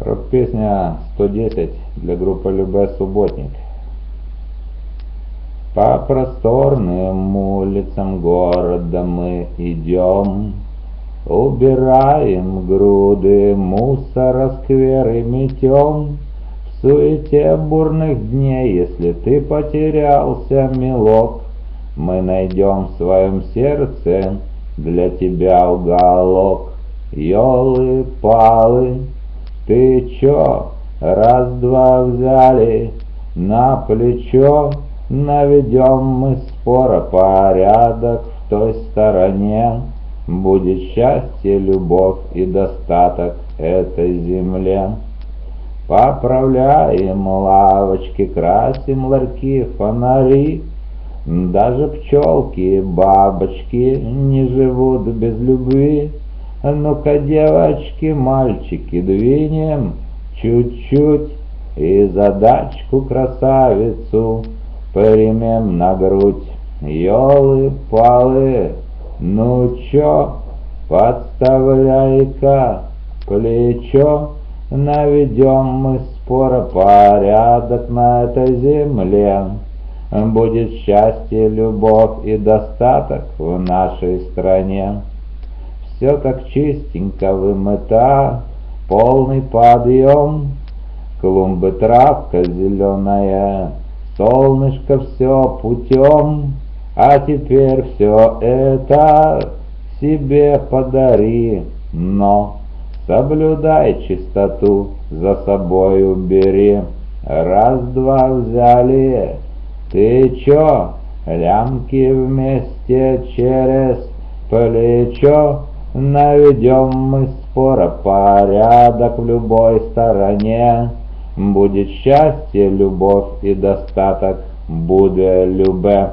Рок-песня 110 для группы Любе Субботник. По просторным улицам города мы идем, Убираем груды мусора, скверы метем. В суете бурных дней, если ты потерялся, милок, Мы найдем в своем сердце для тебя уголок. Ёлы-палы, ты чё, раз-два взяли на плечо, Наведем мы спора порядок в той стороне, Будет счастье, любовь и достаток этой земле. Поправляем лавочки, красим ларьки, фонари, Даже пчелки бабочки не живут без любви. Ну-ка, девочки, мальчики, двинем чуть-чуть И задачку красавицу примем на грудь. Ёлы-палы, ну чё, подставляй-ка плечо, Наведем мы спора порядок на этой земле. Будет счастье, любовь и достаток в нашей стране. Все так чистенько вымыта, полный подъем, Клумбы травка зеленая, солнышко все путем, А теперь все это себе подари, но Соблюдай чистоту, за собой убери. Раз-два взяли, ты чё, лямки вместе через плечо Наведем мы спора порядок в любой стороне, Будет счастье, любовь и достаток, будет любе.